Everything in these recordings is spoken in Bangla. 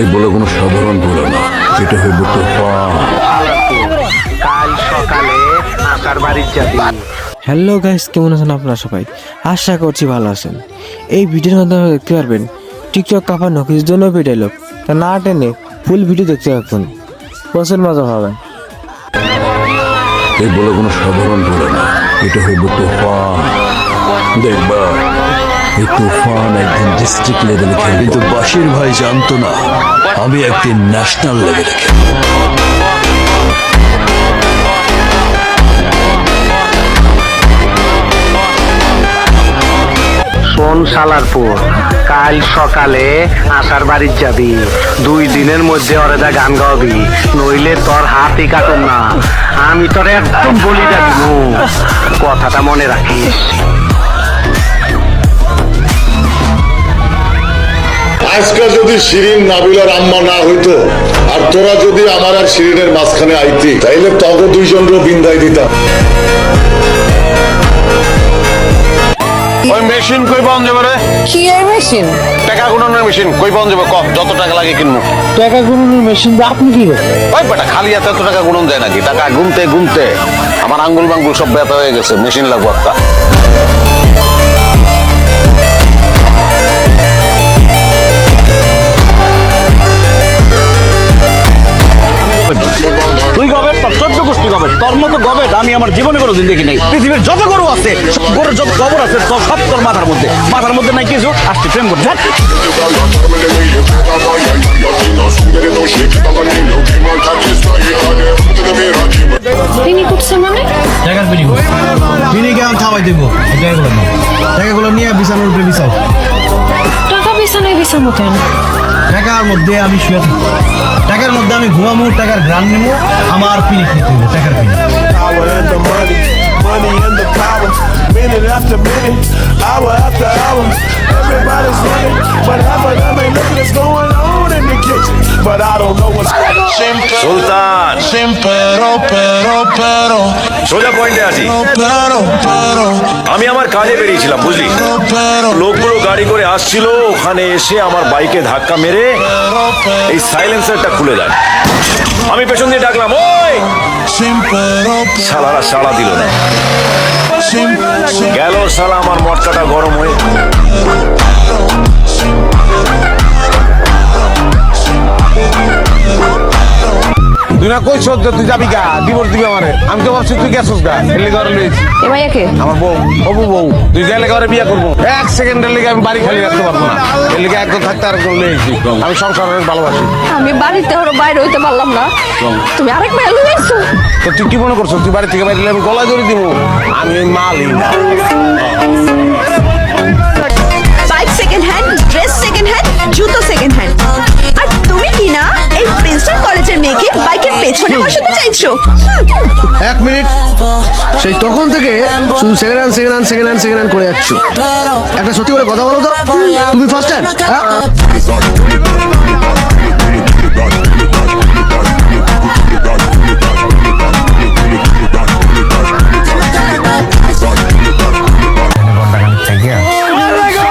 এই বলে কোনো সাধারণ বলে না। এটা হইব তুফান। কাল সকালে আকার বাড়ির যাবি হ্যালো গাইস কেমন আছেন আপনারা সবাই? আশা করছি ভালো আছেন। এই ভিডিওর মাধ্যমে দেখতে পারবেন টিকটক কাপানো কিছু জন্য ডায়লগ তা না টেনে ফুল ভিডিও দেখতে থাকুন। প্রচুর মজা হবে। এই বলে কোনো সাধারণ বলে না। এটা হইব তুফান। দেখবা। এই তুফান একদিন ডিস্ট্রিক্ট লেভেলে খেলবে। কিন্তু বাসির ভাই জানতো না, আমি একদিন ন্যাশনাল লেভেলে খেলব। শোন সালারপুর, কাল সকালে আকার বাড়ির যাবি। দুই দিনের মধ্যে অরেদা গান গাওয়াবি, নইলে তোর হাতই কাটুন না। আমি তোর একদম বলি যাবি কথাটা মনে রাখিস। আজকে যদি শিরিন নাবিলার আম্মা না হইতো আর তোরা যদি আমার আর শিরিনের মাঝখানে আইতি তাইলে তবে দুইজনকে বিন্দাই দিতাম। ওই মেশিন কই পাওয়া যাবে রে? কি এর মেশিন? টাকা গুণনের মেশিন কই পাওয়া যাবে? কম যত টাকা লাগে কিনবো। টাকা গুনুনের মেশিন আপনি কি ওই বেটা খালি হাতে এত টাকা গুণন দেয় নাকি? টাকা গুনতে গুনতে আমার আঙ্গুল বাঙ্গুল সব ব্যথা হয়ে গেছে মেশিন লাগবো একটা। আমি আমার জীবনে কোনোদিন দেখি নাই। পৃথিবীর যত গরু আছে সব গরুর যত গোবর আছে তো সব তোর মাথার মধ্যে। মাথার মধ্যে নাই কিছু। আসতে প্রেম করতে তিনি করছে মানে? কেমন থামাই দেবো? নিয়ে বিছানোর উপরে বিছাও। টাকা বিছানায় বিছানো কেন? টাকার মধ্যে আমি শুয়ে থাকব টাকার মধ্যে আমি ঘুমামো টাকার গ্রান নেব আমার পিনিক নিতে হবে টাকার পিনিক power and the money, money and the power. Minute after minute, hour after hour. Everybody's running, but half of them ain't looking what's going on in the kitchen. But I don't know what's Sultan Pero, pero, pero, সোজা পয়েন্টে আসি pero, pero, আমি আমার কাজে বেরিয়েছিলাম বুঝলি pero, লোকগুলো গাড়ি করে আসছিল ওখানে এসে আমার বাইকে ধাক্কা মেরে এই সাইলেন্সারটা খুলে দেয় আমি পেছন দিয়ে ডাকলাম ওই sin শালারা সাড়া দিল না। গেল শালা আমার মটকাটা গরম হয়ে তুই না কই সদ্য তুই যাবি গা? ডিভোর্স দিবি আমারে। আমি তো ভাবছি তুই গেছিস গা। এলে ঘরে লইছি এ ভাইয়াকে আমার বউ। হবু বউ তুই গেলে ঘরে বিয়ে করব। এক সেকেন্ডের লেগে আমি বাড়ি খালি রাখতে পারব না। এর লেগে একদম থাকতে লইছি আমি সংসার ভালোবাসি। আমি বাড়িতে বাইরে হইতে পারলাম না। তুমি আরেক মেয়ে লইছো তো তুই কি মনে করছ তুই বাড়ি থেকে বাইরে আমি ধরে দিব আমি না সেই তখন থেকে শুধু second hand second hand second hand second hand করে যাচ্ছ। একটা সত্যি করে কথা বলো তো। তুমি ফার্স্ট হ্যান্ড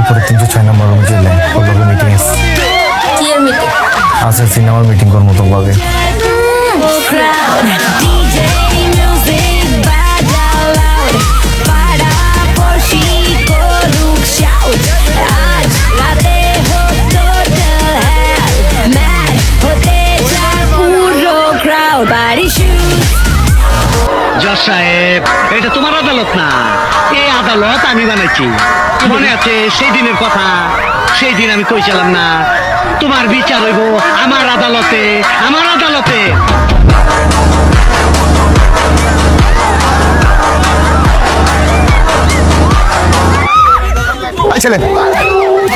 উপরে তিনশো ছয় নম্বর রুমে মিটিং এসছে। আছে সিনেমার না এই আদালত আমি বানাইছি। মনে আছে সেই দিনের কথা? সেই দিন আমি কইছিলাম না, তোমার বিচার হইব আমার আদালতে আমার আদালতে।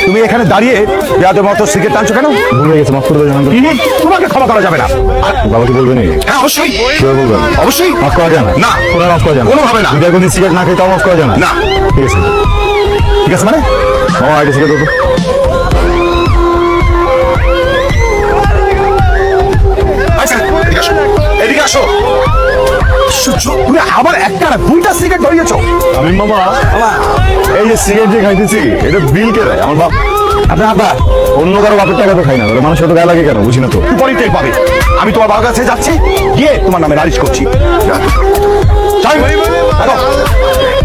তুমি এখানে দাঁড়িয়ে বেয়াদের মতো সিগারেট টানছো কেন? ভুলে গেছে মাফ করে দেবেন তোমাকে ক্ষমা করা যাবে না। বাবাকে বলবেন হ্যাঁ অবশ্যই। বলবেন অবশ্যই। মাফ করা যায় না? না। কোনো মাফ করা যায় না। কোনোভাবে না। যদি কোনদিন সিগারেট না খেয়ে তাও মাফ করা যায় না? না। ঠিক আছে। ঠিক আছে মানে? ও আইডি সিগারেট আচ্ছা এদিকে আসো। এদিকে তুমি আবার একটা না দুইটা সিগারেট ধরিয়েছো? আমি বাবা এই যে সিগারেট যে খাইতেছি এটা বিল কে দেয়? আমার বাপ আপনার আব্বা অন্য কারও বাপের টাকা তো খাই না ওরা মানুষের তো গায়ে লাগে কেন? বুঝি না তো। পরে টের পাবে। আমি তোমার বাবার কাছে যাচ্ছি গিয়ে তোমার নামে নালিশ করছি।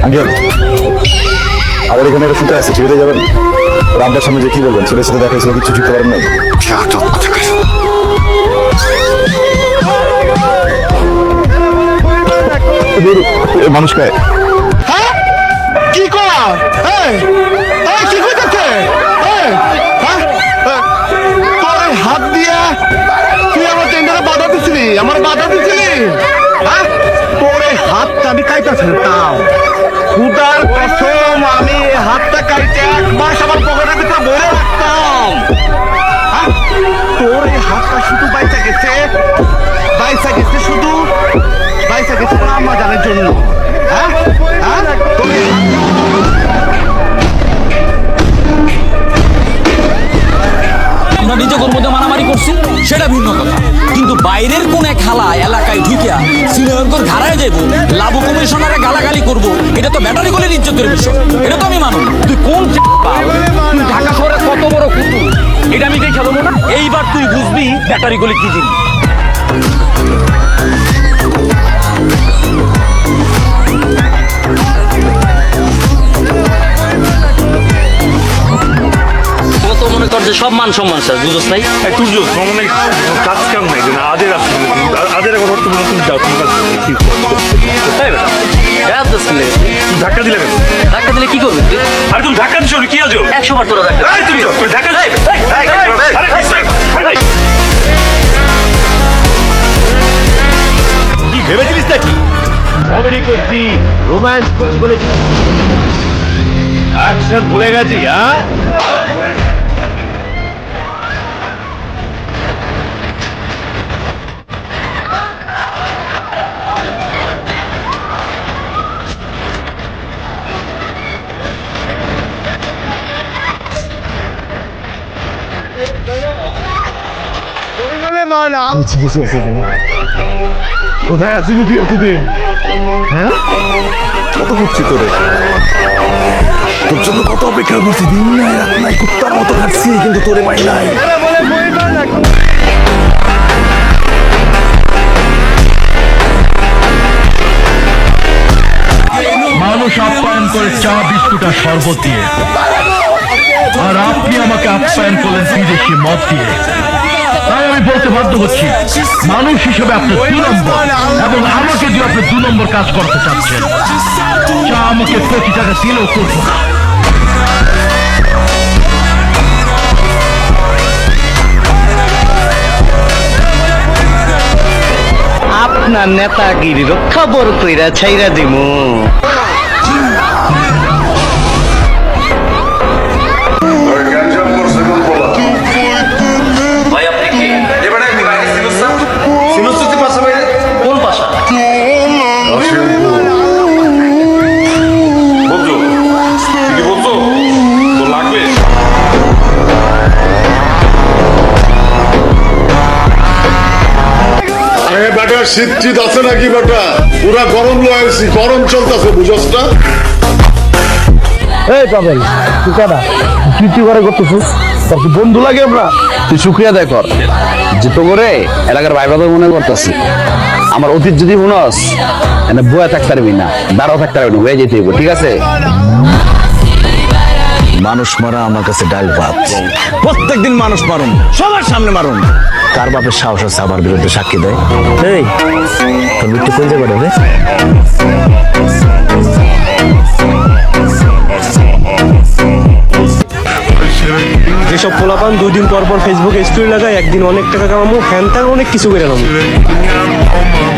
আঙ্কেল আমাদের এখানে একটা শুতে আছে ছেড়ে যাবেন? রামটার সামনে যে কি বলবেন? ছেলের সাথে দেখা হয়েছিল কিছু শিখতে পারেন নাই? মানুষ খায়। কি করা এই কি কইতাছে? এই হ্যাঁ? হাত দিয়া তুই আমার টেন্ডারে বাধা দিছিলি, আমার বাধা দিছিলি। হ্যাঁ? তোর হাতটা আমি কাইতাছি তাও। খুদার কসম, আমি হাতটা কাইতে এক মাস আমার পকেটের ভিতরে ভরে গেছে তোর আম্মা জানার জন্য আমরা মারামারি করছি, সেটা ভিন্ন কথা। কিন্তু বাইরের কোন এক খালা এলাকায় ঢুকিয়া শ্রীনগর ঘাড়ায় যাইব লাভু কমিশনারে গালাগালি করব, এটা তো ব্যাটারি গলির ইজ্জতের বিষয়। এটা তো আমি তুই কোন ঢাকা শহরে কত বড় কুতু এটা আমি না। এইবার তুই বুঝবি ব্যাটারি গলি কি জিনিস। মনে কর যে সব মান সম্মান স্যার বুঝোস নাই? তুর্য ভ্রমণে কাজ কাম নাই আদের আদের এখন তুমি তুমি যাও তোমার কাছে ধাক্কা দিলে কেন? ধাক্কা দিলে কি করবি? আর তুমি ধাক্কা দিছো কি আছো একশো বার তোরা ধাক্কা তুমি তুমি ধাক্কা কি ভেবেছিলিস নাকি? কমেডি করছি রোম্যান্স করছি বলে অ্যাকশন ভুলে গেছি হ্যাঁ? কোথায় আছিস তুই এতদিন হ্যাঁ কত খুঁজছি তোরে? তোর জন্য কত অপেক্ষা করছি দিন নাই রাত নাই কুত্তার মতো খাচ্ছি কিন্তু তোরে পাই নাই। মানুষ আপ্যায়ন করে চা বিস্কুট আর শরবত দিয়ে। আর আপনি আমাকে আপ্যায়ন করলেন বিদেশি মদ দিয়ে। আমি বলতে বাধ্য হচ্ছি। মানুষ হিসেবে আপনি দু নম্বর এবং আমাকে দিয়ে আপনি দু নম্বর কাজ করতে চাচ্ছেন। চা আমাকে কোটি টাকা দিলেও করব না। আপনার নেতাগিরির খবর কইরা ছাইরা দিমু। শীত শীত আছে নাকি বেটা? পুরা গরম লয়েছি গরম চলতেছে বুঝস না? এই পাবেল তুই কাটা তুই কি করে করতেছিস? তোর কি বন্ধু লাগে আমরা? তুই শুক্রিয়া দেয় কর। যে তো করে এলাকার ভাই বাবা মনে করতেছি। আমার অতীত যদি মনস এনে বয়া থাকতে পারবি না দাঁড়াও থাকতে পারবি না হয়ে যেতে হইব ঠিক আছে? মানুষ মারা আমার কাছে ডাল ভাত। প্রত্যেকদিন মানুষ মারুন সবার সামনে মারুন। কার বাপের সাহস আছে আমার বিরুদ্ধে সাক্ষী দেয়? এই, তোর মৃত্যু কোন জায়গাটা রে যেসব পোলাপান দুই দিন পর পর ফেসবুকে স্টোরি লাগায়, একদিন অনেক টাকা কামাবো হ্যান ত্যান অনেক কিছু করে নামো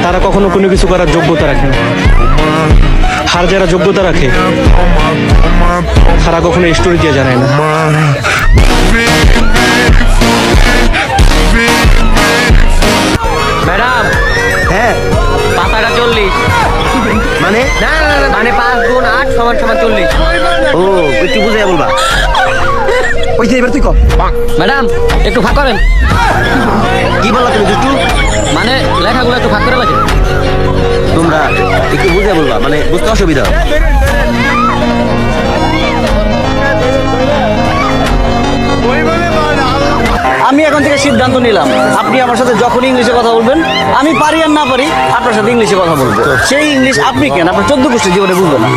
তারা কখনো কোনো কিছু করার যোগ্যতা রাখে না। যারা যোগ্যতা রাখে, তারা কখনো স্টোরি দিয়ে জানায় না। মানে? মানে পাঁচ গুণ আট সমান সমান চল্লিশ। ও একটু বুঝে বলবা। ওই যে এবার তুই কর ম্যাডাম একটু ফাঁক করেন। কি বললা তুমি দুটু মানে লেখাগুলো একটু ফাঁক করে লাগে তোমরা একটু বুঝে বলবা মানে বুঝতে অসুবিধা। আমি এখন থেকে সিদ্ধান্ত নিলাম, আপনি আমার সাথে যখন ইংলিশে কথা বলবেন, আমি পারি আর না পারি, আপনার সাথে ইংলিশে কথা বলব। সেই ইংলিশ আপনি কেন? আপনার চোদ্দ গোষ্ঠী জীবনে বুঝবেন না।